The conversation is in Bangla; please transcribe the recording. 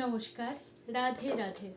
নমস্কার রাধে রাধে।